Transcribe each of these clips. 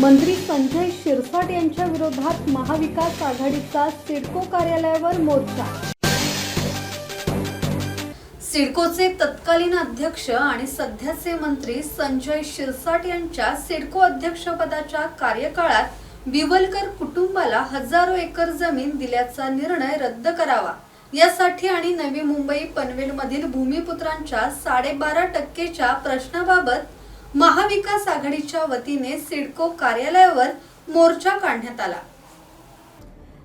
मंत्री संजय शिरसाट यांच्या विरोधात महाविकास आघाडीचा सिडको कार्यालयावर मोर्चा. सिडकोचे तत्कालीन अध्यक्ष आणि सध्याचे मंत्री संजय शिरसाट यांच्या सिडको अध्यक्षपदाच्या कार्यकाळात बिवलकर कुटुंबाला हजारो एकर जमीन दिल्याचा निर्णय रद्द करावा. यासाठी आणि नवी मुंबई पनवेलमधील भूमिपुत्रांच्या साडेबारा टक्केच्या प्रश्नाबाबत महाविकास आघाडीच्या वतीने सिडको कार्यालयावर मोर्चा काढण्यात आला.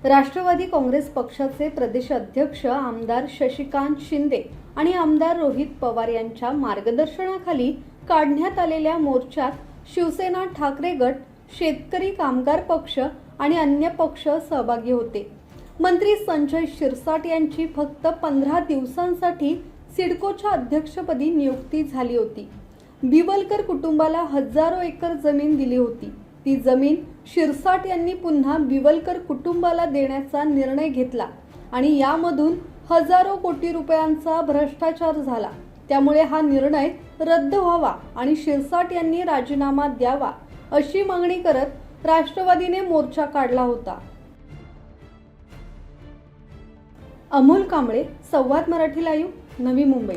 राष्ट्रवादी काँग्रेस पक्षाचे प्रदेश अध्यक्ष आमदार शशिकांत शिंदे आणि आमदार रोहित पवार यांच्या मार्गदर्शनाखाली काढण्यात आलेल्या मोर्चात शिवसेना ठाकरे गट शेतकरी कामगार पक्ष आणि अन्य पक्ष सहभागी होते. मंत्री संजय शिरसाट यांची फक्त पंधरा दिवसांसाठी सिडकोच्या अध्यक्षपदी नियुक्ती झाली होती. बिवलकर कुटुंबाला हजारो एकर जमीन दिली होती. ती जमीन शिरसाट यांनी पुन्हा बिवलकर कुटुंबाला देण्याचा निर्णय घेतला आणि यामधून हजारो कोटी रुपयांचा भ्रष्टाचार झाला. त्यामुळे हा निर्णय रद्द व्हावा आणि शिरसाट यांनी राजीनामा द्यावा अशी मागणी करत राष्ट्रवादीने मोर्चा काढला होता. अमोल कांबळे संवाद मराठी लाईव्ह नवी मुंबई.